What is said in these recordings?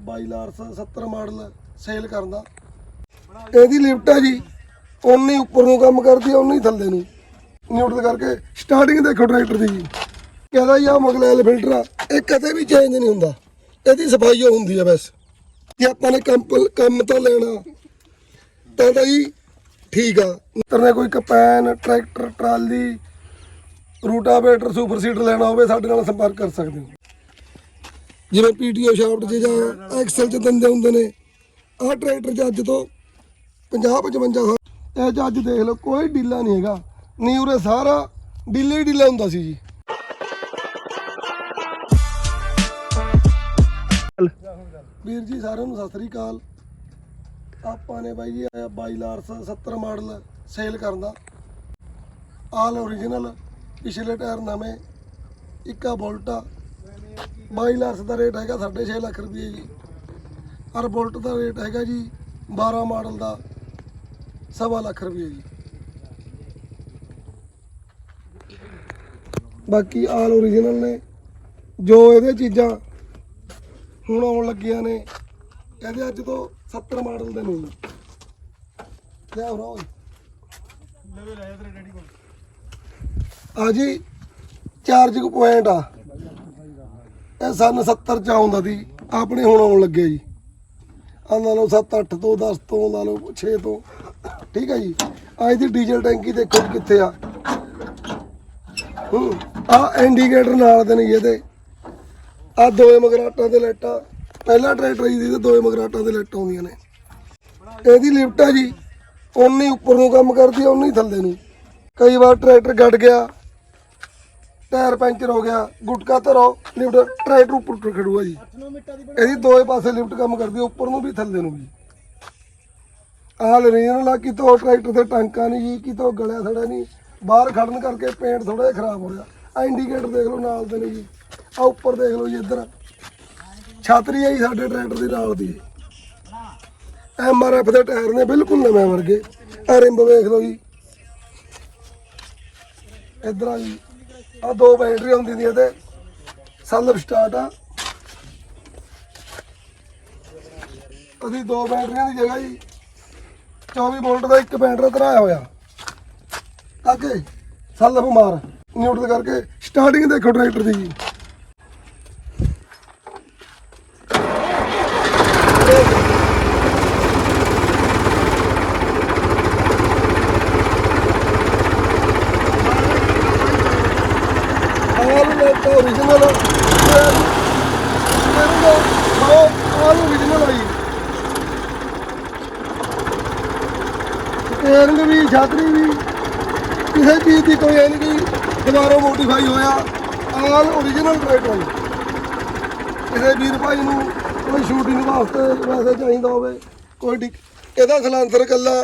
22 Lars 70 model sale ਕਰਦਾ। ਇਹਦੀ lift ਹੈ ਜੀ ਉਨੀ ਉੱਪਰ ਨੂੰ ਕੰਮ ਕਰਦੀ ਹੈ ਉਨੀ ਥੱਲੇ ਨੂੰ। ਨਿਊਟਰਲ ਕਰਕੇ ਸਟਾਰਟਿੰਗ ਦੇਖੋ ਟਰੈਕਟਰ ਦੀ ਜੀ। ਕਹਿੰਦਾ ਜੀ ਆ ਮਗਲੈਲ ਫਿਲਟਰ ਆ, ਇਹ ਕਦੇ ਵੀ ਚੇਂਜ ਨਹੀਂ ਹੁੰਦਾ। ਇਹਦੀ ਸਫ਼ਾਈ ਹੁੰਦੀ ਆ ਬਸ। ਜੇ ਆਪਾਂ ਨੇ ਕੰਮ ਕੰਮ ਤਾਂ ਲੈਣਾ, ਤਾਂ ਤਾਂ ਜੀ ਠੀਕ ਆ। ਤਰਨੇ ਕੋਈ company tractor trolley, rotavator super seeder ਲੈਣਾ ਹੋਵੇ, ਸਾਡੇ ਨਾਲ ਸੰਪਰਕ ਕਰ ਸਕਦੇ ਹੋ। ਜਿਵੇਂ ਪੀਟੀਓ ਸ਼ਾਫਟ 'ਚ ਜਾਂ ਐਕਸਲ 'ਚ ਦਿੰਦੇ ਹੁੰਦੇ ਨੇ। ਆਹ ਟਰੈਕਟਰ 'ਚ ਅੱਜ ਤੋਂ 50 55 ਸਾਲ ਇਹ 'ਚ ਅੱਜ ਦੇਖ ਲਓ, ਕੋਈ ਡੀਲਾ ਨਹੀਂ ਹੈਗਾ। ਨਹੀਂ ਉਰੇ ਸਾਰਾ ਢਿੱਲੇ ਹੀ ਢਿੱਲਾ ਹੁੰਦਾ ਸੀ ਜੀ। ਵੀਰ ਜੀ, ਸਾਰਿਆਂ ਨੂੰ ਸਤਿ ਸ੍ਰੀ ਅਕਾਲ। ਆਪਾਂ ਨੇ ਬਾਈ ਜੀ 22 ਲਾਰਸ 70 ਮਾਡਲ ਸੇਲ ਕਰਦਾ। ਆਲ ਓਰੀਜਨਲ ਪਿਛਲੇ ਟਾਇਰ ਨਵੇਂ, ਇੱਕਾ ਬੋਲਟਾ 22 ਲਾਰਸ ਦਾ ਰੇਟ ਹੈਗਾ 6.5 ਲੱਖ ਰੁਪਏ ਜੀ। ਔਰ ਬੋਲਟ ਦਾ ਰੇਟ ਹੈਗਾ ਜੀ 12 ਮਾਡਲ ਦਾ ਸਵਾ ਲੱਖ ਰੁਪਏ ਜੀ। ਬਾਕੀ ਆਲ ਓਰੀਜਨਲ ਨੇ ਜੋ ਇਹਦੇ ਚੀਜ਼ਾਂ ਹੁਣ ਆਉਣ ਲੱਗੀਆਂ ਨੇ ਇਹਦੇ ਅੱਜ ਤੋਂ 70 ਮਾਡਲ ਦੇ ਨੇ ਲਿਆ ਹੋ ਓਏ। ਆ ਜੀ ਚਾਰਜਿੰਗ ਪੁਆਇੰਟ ਆ। ਇਹ ਸਨ 70 ਚ ਆਉਂਦਾ ਸੀ। ਆਪਣੇ ਹੁਣ ਆਉਣ ਲੱਗਿਆ ਜੀ। ਆ ਲਾ ਲਓ 7 8 ਤੋਂ 10 ਤੋਂ, ਲਾ ਲਓ 6 ਤੋਂ। ਠੀਕ ਹੈ ਜੀ। ਆ ਇਹਦੀ ਡੀਜ਼ਲ ਟੈਂਕੀ ਦੇਖੋ ਕਿੱਥੇ ਆ। ਆ ਇੰਡੀਕੇਟਰ ਨਾਲ ਦੇ ਨੇ ਜੀ ਇਹਦੇ। ਆ ਦੋਏ ਮਗਰਾਟਾਂ ਦੇ ਲਾਈਟਾਂ। ਪਹਿਲਾ ਟਰੈਕਟਰ ਜੀ ਦੇ ਦੋਏ ਮਗਰਾਟਾਂ ਦੇ ਲਾਈਟਾਂ ਆਉਂਦੀਆਂ ਨੇ। ਇਹਦੀ ਲਿਫਟ ਹੈ ਜੀ। ਉਨੀ ਉੱਪਰ ਨੂੰ ਕੰਮ ਕਰਦੀ ਹੈ ਉਨੀ ਥੱਲੇ ਨੂੰ। ਕਈ ਵਾਰ ਟਰੈਕਟਰ ਗੱਡ ਗਿਆ। ਟਾਇਰ ਪੈਂਚਰ ਹੋ ਗਿਆ, ਗੁਟਕਾ ਧਰੋ, ਲਿਫਟ ਟਰੈਕਟਰ ਉੱਪਰ ਉੱਪਰ ਖੜੂਗਾ ਜੀ। ਇਹਦੀ ਦੋਏ ਪਾਸੇ ਲਿਫਟ ਕੰਮ ਕਰਦੀ ਹੈ ਉੱਪਰ ਨੂੰ ਵੀ ਥੱਲੇ ਨੂੰ ਵੀ। ਆਹ ਰੀਜਨਲ ਆ ਕਿਤੋਂ ਟਰੈਕਟਰ ਤੇ ਟਾਂਕਾ ਨਹੀਂ ਜੀ, ਕਿਤੋਂ ਗਲਿਆ ਥੜਾ ਨਹੀਂ। ਬਾਹਰ ਖੜਨ ਕਰਕੇ ਪੇਂਟ ਥੋੜਾ ਜਿਹਾ ਖਰਾਬ ਹੋ ਰਿਹਾ। ਆ ਇੰਡੀਕੇਟਰ ਦੇਖ ਲਓ ਨਾਲ ਦੇ ਨੇ ਜੀ। ਆ ਉੱਪਰ ਦੇਖ ਲਓ ਜੀ ਇੱਧਰ। ਛਾਤਰੀ ਹੈ ਜੀ ਸਾਡੇ ਟਰੈਕਟਰ ਦੀ ਨਾਲ ਦੀ। ਐਮ ਆਰ ਐਫ ਦੇ ਟਾਇਰ ਨੇ ਬਿਲਕੁਲ ਨਵੇਂ ਵਰਗੇ। ਆ ਰਿੰਬ ਵੇਖ ਲਓ ਜੀ। ਇੱਧਰ ਆ ਜੀ। ਆ ਦੋ ਬੈਟਰੀ ਹੁੰਦੀ ਦੀ ਇਹਦੇ ਸੈਲਫ ਸਟਾਰਟ ਆ। ਅਸੀਂ ਦੋ ਬੈਟਰੀਆਂ ਦੀ ਜਗ੍ਹਾ ਜੀ 24 ਵੋਲਟ ਦਾ ਇੱਕ ਬੈਟਰੀ ਧਰਾਇਆ ਹੋਇਆ। ਅੱਗੇ ਸੈਲਫ ਮਾਰ ਨਿਊਟਰਲ ਕਰਕੇ ਸਟਾਰਟਿੰਗ ਦੇਖੋ ਟਰੈਕਟਰ ਦੀ ਜੀ ਆਲ ਲੈਟ origignal ਇਹਨੂੰ ਲਓ ਆਲ origignal ਆਈ ਸਟੀਅਰਿੰਗ ਵੀ ਛਾਤਰੀ ਵੀ ਕਿਸੇ ਚੀਜ਼ ਦੀ ਕੋਈ ਇਹ ਨਹੀਂ ਦੁਬਾਰਾ ਮੋਡੀਫਾਈ ਹੋਇਆ। ਆਲ origignal ਟਰੈਕਟਰ ਕਿਸੇ ਵੀਰ ਭਾਈ ਨੂੰ ਕੋਈ ਸ਼ੂਟਿੰਗ ਵਾਸਤੇ ਵੈਸੇ ਚਾਹੀਦਾ ਹੋਵੇ ਕੋਈ ਡਿਕ ਇਹਦਾ ਸਲਾਂਸਰ ਕੱਲਾ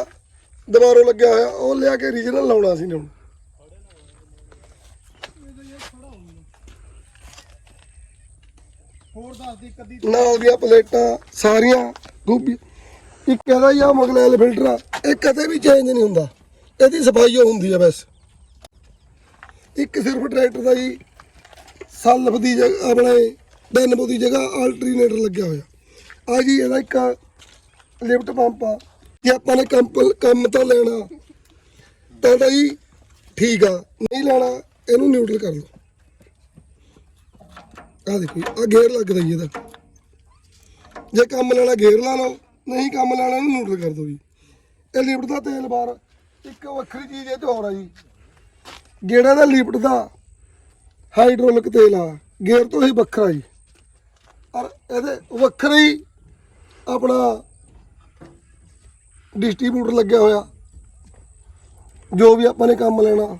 ਦੁਬਾਰੋਂ ਲੱਗਿਆ ਹੋਇਆ ਉਹ ਲਿਆ ਕੇ origignal ਲਾਉਣਾ ਸੀ ਨੇ ਹੁਣ ਹੋਰ ਦੱਸ ਦੀ ਕਦੀ ਨਾਲ ਦੀਆਂ ਪਲੇਟਾਂ ਸਾਰੀਆਂ ਗੋਭੀ ਇੱਕ ਇਹਦਾ ਹੀ ਆ ਮਗਲੈਲ ਫਿਲਟਰ ਆ। ਇਹ ਕਦੇ ਵੀ ਚੇਂਜ ਨਹੀਂ ਹੁੰਦਾ। ਇਹਦੀ ਸਫ਼ਾਈ ਓ ਹੁੰਦੀ ਆ ਬਸ। ਇੱਕ ਸਿਰਫ ਟਰੈਕਟਰ ਦਾ ਜੀ ਸਲਫ ਦੀ ਜਗ੍ਹਾ, ਆਪਣੇ ਡੈਨਬੋ ਦੀ ਜਗ੍ਹਾ ਆਲਟਰਨੇਟਰ ਲੱਗਿਆ ਹੋਇਆ। ਆ ਜੀ, ਇਹਦਾ ਇੱਕ ਲਿਫਟ ਪੰਪ ਆ। ਜੇ ਆਪਾਂ ਨੇ ਕੰਮ ਕੰਮ ਤਾਂ ਲੈਣਾ, ਤਾਂ ਤਾਂ ਜੀ ਠੀਕ ਆ। ਨਹੀਂ ਲੈਣਾ, ਇਹਨੂੰ ਨਿਊਟਰਲ ਕਰ ਲਓ। ਆ ਦੇਖੋ ਆ ਗੇਅਰ ਲੱਗਦਾ ਜੀ ਇਹਦਾ। ਜੇ ਕੰਮ ਲੈਣਾ ਗੇਅਰ ਲਾ ਲਓ। ਨਹੀਂ ਕੰਮ ਲੈਣਾ, ਇਹਨੂੰ ਨਿਊਟਰਲ ਕਰ ਦਿਓ ਜੀ। ਇਹ ਲਿਫਟ ਦਾ ਤੇਲ ਬਾਰ ਇੱਕ ਵੱਖਰੀ ਚੀਜ਼ ਇਹ 'ਚ ਹੋਰ ਆ ਜੀ ਗੇੜਾ ਦਾ ਲਿਫਟ ਦਾ ਹਾਈਡ੍ਰੋਲਿਕ ਤੇਲ ਆ। ਗੇਅਰ ਤੋਂ ਹੀ ਵੱਖਰਾ ਜੀ। ਔਰ ਇਹਦੇ ਵੱਖਰਾ ਹੀ ਆਪਣਾ ਡਿਸਟ੍ਰੀਬਿਊਟਰ ਲੱਗਿਆ ਹੋਇਆ। ਜੋ ਵੀ ਆਪਾਂ ਨੇ ਕੰਮ ਲੈਣਾ।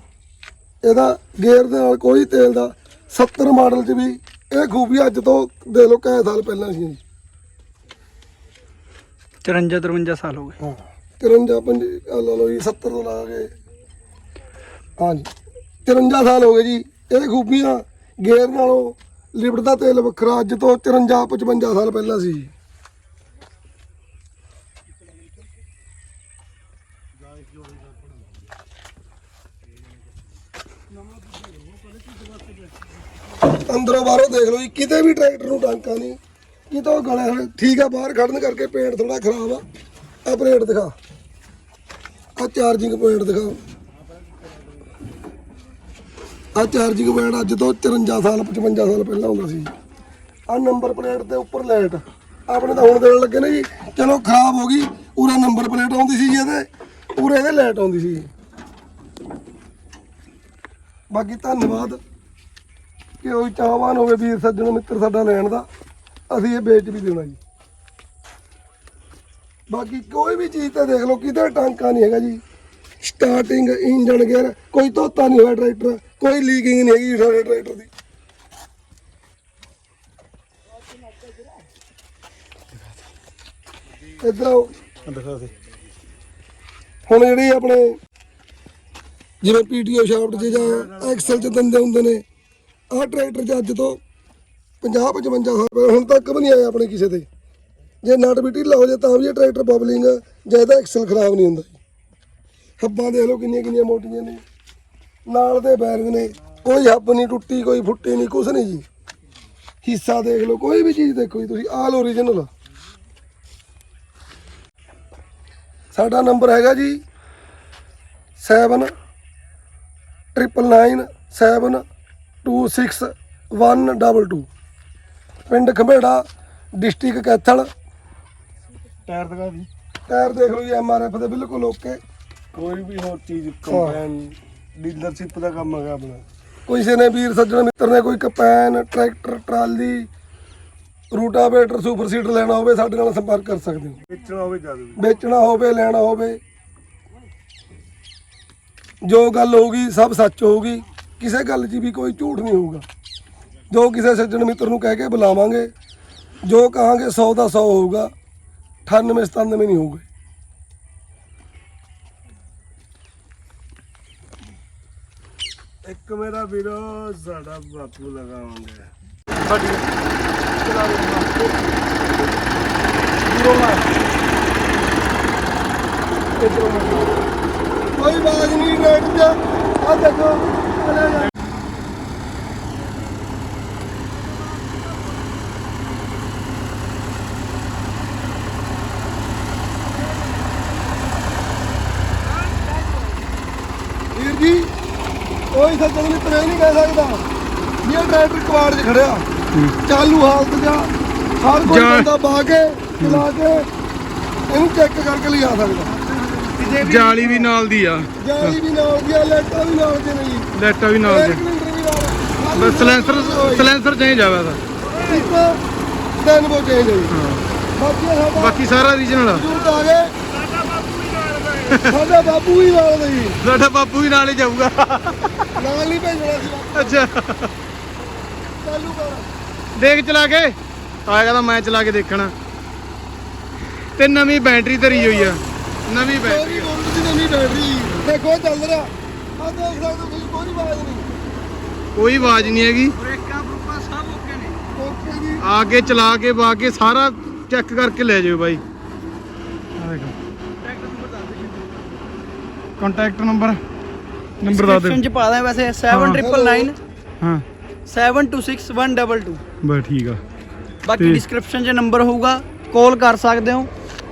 ਇਹਦਾ ਗੇਅਰ ਦੇ ਨਾਲ ਕੋਈ ਤੇਲ ਦਾ 70 ਮਾਡਲ 'ਚ ਵੀ ਇਹ ਖੂਬੀ ਅੱਜ ਤੋਂ ਦੇ ਲੋ ਕਈ ਸਾਲ ਪਹਿਲਾਂ ਸੀ। ਜੀ 53 53 ਸਾਲ ਹੋ ਗਏ। ਹਾਂ। 53 ਪੰਜ ਲਾ ਲਓ ਜੀ 70 ਤੋਂ ਲਾ ਕੇ। ਹਾਂਜੀ। 53 ਸਾਲ ਹੋ ਗਏ ਜੀ ਇਹ ਖੂਬੀਆਂ ਗੇਅਰ ਨਾਲੋਂ ਲਿਫਟ ਦਾ ਤੇਲ ਵੱਖਰਾ, ਅੱਜ ਤੋਂ 54 55 ਸਾਲ ਪਹਿਲਾਂ ਸੀ ਅੰਦਰੋਂ ਬਾਹਰੋਂ ਦੇਖ ਲਓ ਜੀ, ਕਿਤੇ ਵੀ ਟਰੈਕਟਰ ਨੂੰ ਟਾਂਕਾ ਨਹੀਂ। ਕਿਤੋਂ ਗਲੇ ਹੋਏ ਠੀਕ ਆ, ਬਾਹਰ ਖੜਨ ਕਰਕੇ ਪੇਂਟ ਥੋੜਾ ਖਰਾਬ ਆ। ਆ ਪਲੇਟ ਦਿਖਾ। ਆ ਚਾਰਜਿੰਗ ਪੁਆਇੰਟ ਦਿਖਾਓ। ਆ ਚਾਰਜਿੰਗ ਪੁਆਇੰਟ ਅੱਜ ਤੋਂ 54 ਸਾਲ 55 ਸਾਲ ਪਹਿਲਾਂ ਹੁੰਦਾ ਸੀ। ਆ ਨੰਬਰ ਪਲੇਟ ਦੇ ਉੱਪਰ ਲਾਈਟ। ਆਪਣੇ ਤਾਂ ਹੁਣ ਦੇਣ ਲੱਗੇ ਨੇ ਜੀ। ਚਲੋ ਖਰਾਬ ਹੋ ਗਈ। ਪੂਰਾ ਨੰਬਰ ਪਲੇਟ ਆਉਂਦੀ ਸੀ ਜੀ ਇਹਦੇ। ਪੂਰੇ ਇਹਦੇ ਲਾਈਟ ਆਉਂਦੀ ਸੀ। ਬਾਕੀ ਧੰਨਵਾਦ। ਕਿ ਉਹ ਚਾਹਵਾਨ ਹੋਵੇ ਵੀਰ ਸੱਜਣ, ਮਿੱਤਰ ਸਾਡਾ ਲੈਣ ਦਾ। ਅਸੀਂ ਇਹ ਵੇਚ ਵੀ ਦੇਣਾ ਜੀ। ਬਾਕੀ ਕੋਈ ਵੀ ਚੀਜ਼ ਤੇ ਦੇਖ ਲਓ, ਕਿਤੇ ਟਾਂਕਾ ਨਹੀਂ ਹੈਗਾ ਜੀ। ਸਟਾਰਟਿੰਗ ਇੰਜਨ ਗੇਅਰ ਕੋਈ ਧੋਤਾ ਨਹੀਂ ਹੋਇਆ ਟਰੈਕਟਰ ਕੋਈ ਲੀਕਿੰਗ ਨਹੀਂ ਹੈਗੀ ਸਾਡੇ ਟਰੈਕਟਰ ਦੀ। ਇੱਧਰ ਆਓ। ਦਿਖਾ ਦੇ ਹੁਣ ਜਿਹੜੀ ਆਪਣੇ, ਜਿਵੇਂ ਪੀਟੀਓ ਸ਼ਾਫਟ 'ਚ ਜਾਂ ਐਕਸਲ 'ਚ ਦੰਦੇ ਹੁੰਦੇ ਨੇ, ਆਹ ਟਰੈਕਟਰ 'ਚ ਅੱਜ ਤੋਂ 50 55 ਸਾਲ ਪਹਿਲਾਂ, ਹੁਣ ਤੱਕ ਵੀ ਨਹੀਂ ਆਇਆ ਆਪਣੇ ਕਿਸੇ ਦੇ। ਜੇ ਨਟ ਵੀ ਢਿੱਲਾ ਹੋ ਜਾਏ ਤਾਂ ਵੀ ਇਹ ਟਰੈਕਟਰ ਬਬਲਿੰਗ ਜਾਂ ਇਹਦਾ ਐਕਸਲ ਖਰਾਬ ਨਹੀਂ ਹੁੰਦਾ ਜੀ। ਹੱਬਾਂ ਦੇਖ ਲਓ ਕਿੰਨੀਆਂ ਕਿੰਨੀਆਂ ਮੋਟੀਆਂ ਨੇ। ਨਾਲ ਦੇ ਬੈਰਿੰਗ ਨੇ, ਕੋਈ ਹੱਬ ਨਹੀਂ ਟੁੱਟੀ, ਕੋਈ ਫੁੱਟੀ ਨਹੀਂ, ਕੁਛ ਨਹੀਂ ਜੀ। ਹਿੱਸਾ ਦੇਖ ਲਓ, ਕੋਈ ਵੀ ਚੀਜ਼ ਦੇਖੋ ਜੀ ਤੁਸੀਂ, ਆਲ ਓਰੀਜਨਲ ਸਾਡਾ ਨੰਬਰ ਹੈਗਾ ਜੀ 7 ਟ੍ਰਿਪਲ 9 7 2 6 1 ਡਬਲ 2 ਪਿੰਡ ਖੰਬੇੜਾ ਡਿਸਟ੍ਰਿਕਟ ਕੈਥਲ। ਟਾਇਰ ਦਿਖਾ ਦੀ। ਟਾਇਰ ਦੇਖ ਲਓ ਜੀ ਐਮਆਰਐਫ ਦੇ ਬਿਲਕੁਲ ਓਕੇ ਕੋਈ ਵੀ ਹੋਰ ਚੀਜ਼ ਕੰਪੈਨ ਡੀਲਰਸ਼ਿਪ ਦਾ ਕੰਮ ਹੈਗਾ ਆਪਣਾ। ਕਿਸੇ ਨੇ ਵੀਰ ਸੱਜਣ ਮਿੱਤਰ ਨੇ ਕੋਈ company tractor trolley rotavator super seeder ਲੈਣਾ ਹੋਵੇ ਸਾਡੇ ਨਾਲ ਸੰਪਰਕ ਕਰ ਸਕਦੇ ਹੋ। ਵੇਚਣਾ ਹੋਵੇ ਜਦ ਵੀ ਵੇਚਣਾ ਹੋਵੇ ਲੈਣਾ ਹੋਵੇ। ਜੋ ਗੱਲ ਹੋਊਗੀ ਸਭ ਸੱਚ ਹੋਊਗੀ। ਕਿਸੇ ਗੱਲ 'ਚ ਵੀ ਕੋਈ ਝੂਠ ਨਹੀਂ ਹੋਊਗਾ। ਜੋ ਕਿਸੇ ਸੱਜਣ ਮਿੱਤਰ ਨੂੰ ਕਹਿ ਕੇ ਬੁਲਾਵਾਂਗੇ ਜੋ ਕਹਾਂਗੇ 100 ਦਾ 100 ਹੋਊਗਾ। 98 97 ਨਹੀਂ ਹੋਊਗਾ। ਇੱਕ ਮੇਰਾ ਵੀਰੋ ਸਾਡਾ ਬਾਪੂ ਲਗਾਉਂਗੇ ਕੋਈ ਆਵਾਜ਼ ਨਹੀਂ ਰੇਟ 'ਚ ਆ ਦੇਖੋ ਚਲੇ ਜਾ ਵੀਰ ਜੀ ਸੱਜਣ ਮਿੱਤਰ ਇਹ ਨਹੀਂ ਕਹਿ ਸਕਦਾ। ਵੀ ਇਹ ਟਰੈਕਟਰ ਕਵਾੜ 'ਚ ਖੜਿਆ। ਚਾਲੂ ਹਾਲਤ ਆ। ਹਰ ਕੋਈ ਜਾ- ਬੰਦਾ ਬਾ ਕੇ ਚਲਾ ਕੇ ਇਹਨੂੰ ਚੈੱਕ ਕਰਕੇ ਲਿਆ ਸਕਦਾ। ਜਾਲੀ ਵੀ ਨਾਲ ਦੀ ਆ। ਜਾਲੀ ਵੀ ਨਾਲ ਦੀ ਆ ਲੈਟਾਂ ਵੀ ਨਾਲ ਦੇ ਨੇ ਜੀ ਲੈਟਾ ਵੀ ਨਾਲ ਦੇ ਬਸ ਸਲੈਂਸਰ ਸਲੈਂਸਰ ਚੇਂਜ ਆਵਾ ਦਾ ਇੱਕ ਤਿੰਨ ਬੋ ਚੇਂਜ ਹੈ। ਜੀ ਬਾਕੀ ਸਾਡਾ ਬਾਕੀ ਸਾਰਾ ਰੀਜਨਲ ਆ ਬਜ਼ੁਰਗ ਆ ਗਏ। ਸਾਡਾ ਬਾਪੂ ਵੀ ਨਾਲ ਦਾ ਜੀ ਸਾਡਾ ਬਾਪੂ ਵੀ ਨਾਲ ਹੀ ਜਾਊਗਾ। ਨਾਲ ਨਹੀਂ ਭੇਜਣਾ ਸੀ। ਅੱਛਾ। ਚਾਲੂ ਕਰ। ਦੇਖ ਚਲਾ ਕੇ। ਆਏਗਾ ਤਾਂ ਮੈਂ ਚਲਾ ਕੇ ਦੇਖਣਾ। ਤੇ ਨਵੀਂ ਬੈਟਰੀ ਧਰੀ ਹੋਈ ਆ। ਨਵੀਂ ਬੈਟਰੀ ਦੀ ਨਵੀਂ ਬੈਟਰੀ। ਦੇਖੋ ਚੱਲ ਰਿਹਾ। ਆ ਦੇਖ ਸਕਦੇ ਹੋ ਤੁਸੀਂ ਕੋਈ ਆਵਾਜ਼ ਨਹੀਂ। ਕੋਈ ਆਵਾਜ਼ ਨਹੀਂ ਹੈਗੀ। ਓਕੇ ਜੀ। ਆ ਕੇ ਚਲਾ ਕੇ ਵਾ ਕੇ ਸਾਰਾ ਚੈੱਕ ਕਰਕੇ ਲੈ ਜਾਓ ਬਾਈ ਆ ਦੇਖੋ ਕੰਟੈਕਟ ਨੰਬਰ ਨੰਬਰ ਦੱਸ ਡਿਸਕ੍ਰਿਪਸ਼ਨ ਦੇ ਚ ਪਾ ਦਾਂ ਵੈਸੇ 7999 ਹਾਂ। 726122 ਬਸ ਠੀਕ ਆ। ਬਾਕੀ ਤੇ- ਡਿਸਕ੍ਰਿਪਸ਼ਨ 'ਚ ਨੰਬਰ ਹੋਊਗਾ ਕਾਲ ਕਰ ਸਕਦੇ ਹੋ।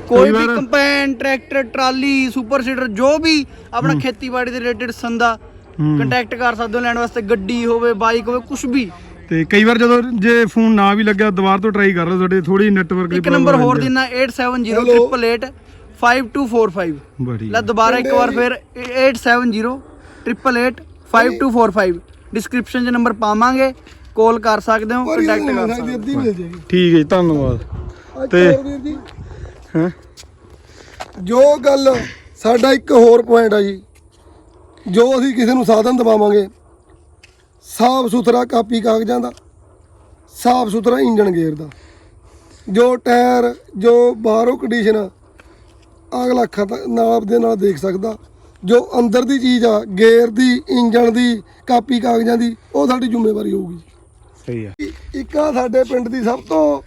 ਕੋਈ ਵੀ ਵਾਰ- company tractor trolley super seeder ਜੋ ਵੀ ਆਪਣਾ ਖੇਤੀਬਾੜੀ ਦੇ ਰਿਲੇਟਡ ਸੰਦਾ ਹੂੰ। ਕੰਟੈਕਟ ਕਰ ਸਕਦੇ ਹੋ ਲੈਣ ਵਾਸਤੇ ਗੱਡੀ ਹੋਵੇ ਬਾਈਕ ਹੋਵੇ ਕੁਝ ਵੀ। ਤੇ ਕਈ ਵਾਰ ਜਦੋਂ ਜੇ ਫੋਨ ਨਾ ਵੀ ਲੱਗਿਆ ਦੁਬਾਰਾ ਤੋਂ ਟਰਾਈ ਕਰ ਲਓ ਤੁਹਾਡੇ ਥੋੜੀ ਨੈਟਵਰਕ ਦੀ ਇੱਕ ਨੰਬਰ problem ਹੋਰ ਆ। ਜਾਂਦੀ ਦਿਨਾ 870888 5245 ਆ। ਬੜੀ ਲੈ ਦੁਬਾਰਾ ਇੱਕ ਵਾਰ ਫਿਰ 870888 5245 ਡਿਸਕ੍ਰਿਪਸ਼ਨ 'ਚ ਨੰਬਰ ਪਾਵਾਂਗੇ ਕਾਲ ਕਰ ਸਕਦੇ ਹੋ ਕੰਟੈਕਟ ਕਰ ਸਕਦੇ ਹੋ ਅੱਧੀ ਮਿਲ ਜਾਏਗੀ ਠੀਕ ਹੈ ਜੀ ਧੰਨਵਾਦ ਤੇ- ਹੋਰ ਵੀਰ ਜੀ ਹੈਂ ਜੋ ਗੱਲ ਸਾਡਾ ਇੱਕ ਹੋਰ ਪੁਆਇੰਟ ਆ ਜੀ ਜੋ ਅਸੀਂ ਕਿਸੇ ਨੂੰ ਸਾਧਨ ਦਵਾਵਾਂਗੇ ਸਾਫ਼ ਸੁਥਰਾ ਕਾਪੀ ਕਾਗਜ਼ਾਂ ਦਾ ਸਾਫ਼ ਸੁਥਰਾ ਇੰਜਨ ਗੇਅਰ ਦਾ ਜੋ ਟਾਇਰ ਜੋ ਬਾਹਰੋਂ ਕੰਡੀਸ਼ਨ ਅਗਲਾ ਨਾਲ ਦੇ ਨਾਲ ਦੇਖ ਸਕਦਾ। ਜੋ ਅੰਦਰ ਦੀ ਚੀਜ਼ ਆ ਗੇਅਰ ਦੀ ਇੰਜਨ ਦੀ ਕਾਪੀ ਕਾਗਜ਼ਾਂ ਦੀ ਉਹ ਸਾਡੀ ਜ਼ਿੰਮੇਵਾਰੀ ਹੋਊਗੀ। ਸਹੀ ਆ। ਇੱਕ ਆ ਸਾਡੇ ਪਿੰਡ ਦੀ ਸਭ ਤੋਂ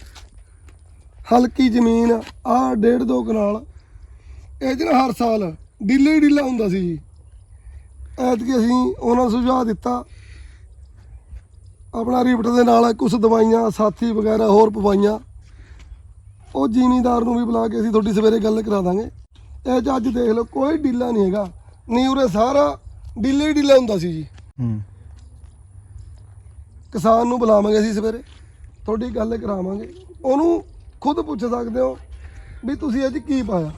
ਹਲਕੀ ਜ਼ਮੀਨ ਆ ਡੇਢ ਦੋ ਕਨਾਲ। ਇਹ ਨਾ ਹਰ ਸਾਲ ਡੀਲੇ ਡੀਲਾ ਹੁੰਦਾ ਸੀ ਜੀ। ਐਤਕੀ ਅਸੀਂ ਉਹਨਾਂ ਨੂੰ ਸੁਝਾਅ ਦਿੱਤਾ। ਆਪਣਾ ਰਿਪਟ ਦੇ ਨਾਲ ਕੁਝ ਦਵਾਈਆਂ ਸਾਥੀ ਵਗੈਰਾ ਹੋਰ ਪਵਾਈਆਂ। ਉਹ ਜ਼ਿਮੀਂਦਾਰ ਨੂੰ ਵੀ ਬੁਲਾ ਕੇ ਅਸੀਂ ਤੁਹਾਡੀ ਸਵੇਰੇ ਗੱਲ ਕਰਾ ਦਾਂਗੇ। ਇਹ 'ਚ ਅੱਜ ਦੇਖ ਲਓ ਕੋਈ ਢਿੱਲਾ ਨਹੀਂ ਹੈਗਾ। ਨਹੀਂ ਉਰੇ ਸਾਰਾ ਢਿੱਲੇ ਹੀ ਹੁੰਦਾ ਸੀ ਜੀ। ਹੂੰ। ਕਿਸਾਨ ਨੂੰ ਬੁਲਾਵਾਂਗੇ ਅਸੀਂ ਸਵੇਰੇ ਤੁਹਾਡੀ ਗੱਲ ਕਰਾਵਾਂਗੇ। ਉਹਨੂੰ ਖੁਦ ਪੁੱਛ ਸਕਦੇ ਹੋ ਵੀ ਤੁਸੀਂ 'ਚ ਕੀ ਪਾਇਆ।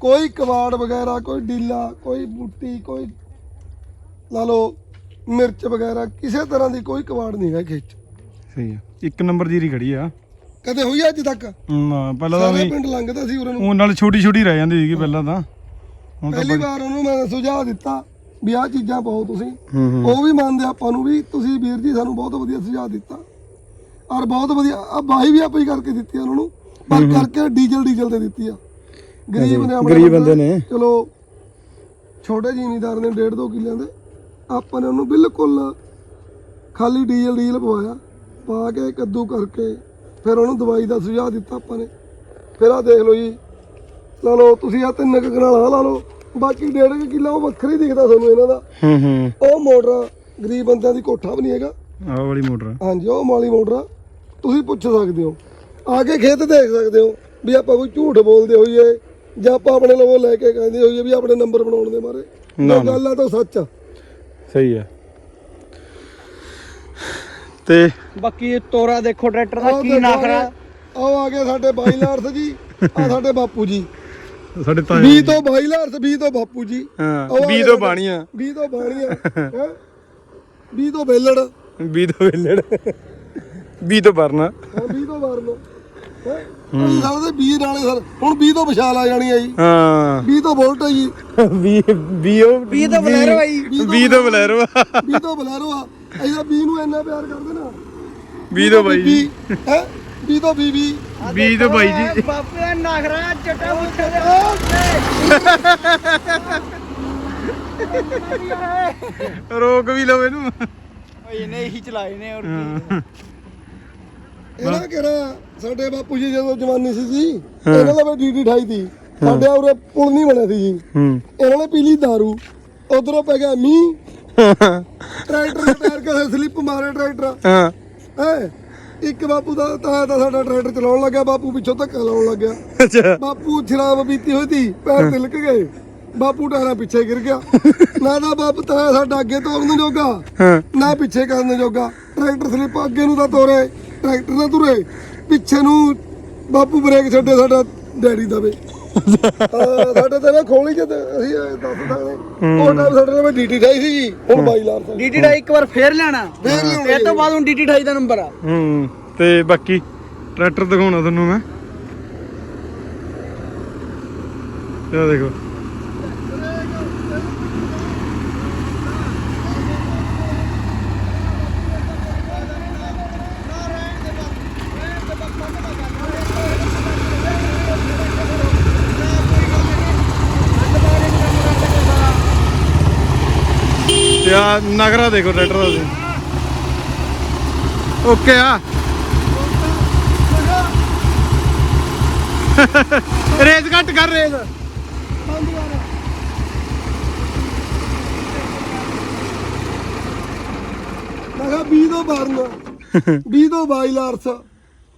ਕੋਈ ਕਵਾੜ ਵਗੈਰਾ ਕੋਈ ਡੀਲਾ ਕੋਈ ਬੂਟੀ ਕੋਈ ਲਾ ਲਓ ਮਿਰਚ ਵਗੈਰਾ ਕਿਸੇ ਤਰ੍ਹਾਂ ਦੀ ਕੋਈ ਕਵਾੜ ਨਹੀਂ ਹੈ ਖੇਤ 'ਚ। ਸਹੀ ਆ। ਇੱਕ ਨੰਬਰ ਜੀਰੀ ਖੜੀ ਆ। ਕਦੇ ਹੋਈ ਆ ਅੱਜ ਤੱਕ? ਨਾ ਪਹਿਲਾਂ ਤਾਂ ਸਾਰੇ ਪਿੰਡ ਲੰਘਦਾ ਸੀ ਉਰੇ ਨੂੰ। ਉਹ ਨਾਲ ਛੋਟੀ ਛੋਟੀ ਰਹਿ ਜਾਂਦੀ ਸੀਗੀ ਪਹਿਲਾਂ ਤਾਂ। ਹੁਣ ਤਾਂ ਪਹਿਲੀ ਵਾਰ ਉਹਨੂੰ ਮੈਂ ਸੁਝਾਅ ਦਿੱਤਾ ਵੀ ਆਹ ਚੀਜ਼ਾਂ ਪਾਓ ਤੁਸੀਂ। ਹੂੰ ਹੂੰ। ਉਹ ਵੀ ਮੰਨਦੇ ਆਪਾਂ ਨੂੰ ਵੀ ਤੁਸੀਂ ਵੀਰ ਜੀ ਸਾਨੂੰ ਬਹੁਤ ਵਧੀਆ ਸੁਝਾਅ ਦਿੱਤਾ। ਔਰ ਬਹੁਤ ਵਧੀਆ ਆ ਬਾਈ ਵੀ ਆਪਾਂ ਹੀ ਕਰਕੇ ਦਿੱਤੀ ਆ ਉਹਨਾਂ ਨੂੰ। ਪਰ ਕਰਕੇ ਡੀਜ਼ਲ ਡੀਜ਼ਲ ਤੇ ਦਿੱਤੀ ਆ। ਗਰੀਬ ਨੇ ਆਪਣਾ ਗਰੀਬ ਬੰਦੇ ਨੇ। ਚਲੋ ਛੋਟੇ ਜ਼ਿਮੀਂਦਾਰ ਨੇ ਡੇਢ ਦੋ ਕਿੱਲਿਆਂ ਦੇ। ਆਪਾਂ ਨੇ ਉਹਨੂੰ ਬਿਲਕੁਲ ਖਾਲੀ ਡੀਜ਼ਲ ਡੀਜ਼ਲ ਪਵਾਇਆ। ਪਾ ਕੇ ਕੱਦੂ ਕਰਕੇ ਫਿਰ ਉਹਨੂੰ ਦਵਾਈ ਦਾ ਸੁਝਾਅ ਦਿੱਤਾ ਆਪਾਂ ਨੇ। ਫਿਰ ਆ ਦੇਖ ਲਓ ਜੀ। ਲਾ ਲਓ ਤੁਸੀਂ ਆ ਤਿੰਨ ਕੁ ਕਨਾਲ ਆ ਲਾ ਲਓ। ਬਾਕੀ ਡੇਢ ਕੁ ਕਿੱਲਾ ਉਹ ਵੱਖਰੀ ਦਿਖਦਾ ਤੁਹਾਨੂੰ ਇਹਨਾਂ ਦਾ। ਹੂੰ ਹੂੰ। ਉਹ ਮੋਟਰ ਗਰੀਬ ਬੰਦਿਆਂ ਦੀ ਕੋਠਾ ਵੀ ਨਹੀਂ ਹੈਗਾ। ਆਹ ਵਾਲੀ ਮੋਟਰ। ਹਾਂਜੀ ਉਹ ਮਾਲੀ ਮੋਟਰ। ਆ ਤੁਸੀਂ ਪੁੱਛ ਸਕਦੇ ਹੋ। ਆ ਕੇ ਖੇਤ ਦੇਖ ਸਕਦੇ ਹੋ ਵੀ ਆਪਾਂ ਕੋਈ ਝੂਠ ਬੋਲਦੇ ਹੋਈਏ ਜਾਂ ਆਪਾਂ ਆਪਣੇ ਲਵੋਂ ਲੈ ਕੇ ਕਹਿੰਦੇ ਹੋਈਏ ਵੀ ਆਪਣੇ ਨੰਬਰ ਬਣਾਉਣ ਦੇ ਮਾਰੇ। ਨਾ, ਗੱਲ ਆ ਤਾਂ ਸੱਚ ਆ। ਸਹੀ ਆ। ਤੇ ਬਾਕੀ ਇਹ ਤੋਰਾ ਦੇਖੋ ਟਰੈਕਟਰ ਦਾ ਕੀ ਨਾਖਰਾ ਆਹ ਆ ਗਏ ਸਾਡੇ ਬਾਈ ਲਾਰਸ ਜੀ ਆ ਸਾਡੇ ਬਾਪੂ ਜੀ ਸਾਡੇ ਤਾਂ 20 ਤੋਂ ਬਾਈ ਲਾਰਸ 20 ਤੋਂ ਬਾਪੂ ਜੀ ਹਾਂ ਉਹ ਆ 20 ਗਏ ਤੋਂ ਬਾਣੀਆਂ 20 ਤੋਂ ਬਾਣੀਆਂ ਹੈਂ 20 ਤੋਂ ਬੇਲੜ 20 ਤੋਂ ਵੇਲੜ 20 ਤੋਂ ਵਰਨਾ ਹਾਂ 20 ਤੋਂ ਲੋ ਹੈ ਸਾਡੇ 20 ਨਾਲੇ ਸਰ ਹੁਣ 20 ਤੋਂ ਵਿਸ਼ਾਲ ਆ ਜਾਣੀ ਆ ਜੀ ਹਾਂ 20 ਤੋਂ ਵੋਲਟ ਆ ਜੀ 20 20 ਉਹ 20 ਤਾਂ ਬਲੈਰੋ ਆਈ 20 ਤੋਂ ਬਲੈਰੋ ਆ 20 ਤੋਂ ਬਲੈਰੋ ਆ ਅਸੀਂ ਤਾਂ 20 ਨੂੰ ਇੰਨਾ ਪਿਆਰ ਕਰਦੇ ਨਾ। 20 ਤੋਂ ਬਾਈ ਜੀ। ਹੈ? 20 ਤੋਂ ਬੀਬੀ 20 ਤੋਂ ਬਾਈ ਜੀ। ਬਾਪੂ ਦਾ ਨਾਖਰਾ ਚਟਾ ਮੁੱਠੇ ਦੇ ਰੋਕ ਵੀ ਲਓ ਇਹਨੂੰ। ਓਏ ਇਹਨੇ ਹੀ ਚਲਾਏ ਨੇ ਔਰ ਇਹਨਾਂ ਕਿਹੜਾ ਸਾਡੇ ਬਾਪੂ ਜੀ ਜਦੋਂ ਜਵਾਨੀ ਸੀ ਜੀ ਇਹਨਾਂ ਦਾ ਡੀਡੀ ਠਾਈ ਸੀ। ਸਾਡੇ ਉਰੇ ਪੁਲ ਨਹੀਂ ਬਣਿਆ ਸੀ ਜੀ। ਹੂੰ। ਇਹਨਾਂ ਨੇ ਪੀ ਲਈ दारू ਉਧਰੋਂ ਪੈ ਗਿਆ ਮੀਂਹ। ਟਰੈਕਟਰ ਦੇ ਟਾਇਰ ਕਦੇ ਸਲਿੱਪ ਮਾਰੇ ਟਰੈਕਟਰ। ਹਾਂ। ਹੈ? ਇੱਕ ਬਾਪੂ ਦਾ ਤਾਂ ਤਾਂ ਸਾਡਾ ਟਰੈਕਟਰ ਚਲਾਉਣ ਲੱਗਿਆ ਬਾਪੂ ਪਿੱਛੋਂ ਧੱਕਾ ਲਾਉਣ ਲੱਗਿਆ। ਅੱਛਾ। ਬਾਪੂ ਸ਼ਰਾਬ ਪੀਤੀ ਹੋਈ ਸੀ ਪੈਰ ਤਿਲਕ ਗਏ। ਬਾਪੂ ਟਾਇਰਾਂ ਪਿੱਛੇ ਗਿਰ ਗਿਆ। ਨਾ ਤਾਂ ਬਾਪ ਤਾਂ ਸਾਡਾ ਅੱਗੇ ਤੋਰਨ ਜੋਗਾ ਹਾਂ। ਨਾ ਪਿੱਛੇ ਕਰਨ ਜੋਗਾ। ਟਰੈਕਟਰ ਸਲਿੱਪ ਅੱਗੇ ਨੂੰ ਤਾਂ ਤੋਰੇ ਟਰੈਕਟਰ ਦਾ ਤੁਰੇ। ਪਿੱਛੇ ਨੂੰ ਬਾਪੂ ਬ੍ਰੇਕ ਛੱਡੇ ਸਾਡਾ ਡੈਡੀ ਦਵੇ ਹਾਂ, ਸਾਡੇ ਤੇ ਨਾ ਖੋਲੀ ਜਦ ਅਸੀਂ ਇਹ ਦੱਸ ਸਕਦੇ ਉਹ ਟਾਈਮ ਸਾਡੇ ਨਾਲ ਡੀਟੀ ਠਾਈ ਸੀ ਜੀ ਹੁਣ ਬਾਈ ਲਾਰ ਸੀ ਡੀਟੀ ਦਾ ਇੱਕ ਵਾਰ ਫੇਰ ਲੈਣਾ। ਫੇਰ ਲਿਆਉਣਾ ਇਹ ਤੋਂ ਬਾਅਦ ਹੁਣ ਡੀਟੀ 28 ਦਾ ਨੰਬਰ ਆ। ਹੂੰ ਤੇ ਬਾਕੀ ਟਰੈਕਟਰ ਦਿਖਾਉਣਾ ਤੁਹਾਨੂੰ ਮੈਂ। ਇਹ ਦੇਖੋ। ਤੇ ਨਗਰਾ ਦੇਖੋ ਟਰੈਕਟਰ ਦਾ ਤੁਸੀਂ ਓਕੇ ਆ। ਰੇਸ ਘੱਟ ਕਰ ਰੇਸ ਮੈਂ ਕਿਹਾ 20 ਤੋਂ ਬਾਰਨ। 20 ਤੋਂ ਬਾਈ ਲਾਰਸ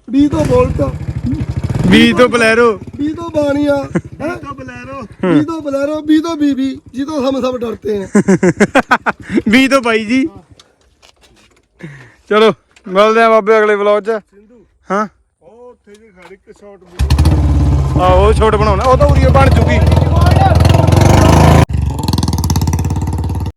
20 ਤੋਂ ਵੋਲਟ 20 ਤੋਂ ਬਲੈਰੋ। 20 ਤੋਂ ਬਾਣੀਆ 20 ਤੋਂ ਬਲੈਰੋ। 20 ਤੋਂ ਬਲੈਰੋ 20 ਤੋਂ ਬੀਬੀ ਜੀ ਤੋਂ ਹਮ ਸਭ ਡਰਤੇ ਹੈ 20 ਤੋਂ ਬਾਈ ਜੀ। ਚਲੋ ਮਿਲਦੇ ਆ ਬਾਬੇ ਅਗਲੇ ਵਲੌਗ 'ਚ। ਹਾਂ। ਉਹ ਉੱਥੇ ਜੇ ਖੜ ਇੱਕ ਸ਼ਾਟ ਆਹ ਉਹ ਛੋਟ ਬਣਾਉਣਾ ਉਹ ਤਾਂ ਉਰੀ ਬਣ ਚੁੱਕੀ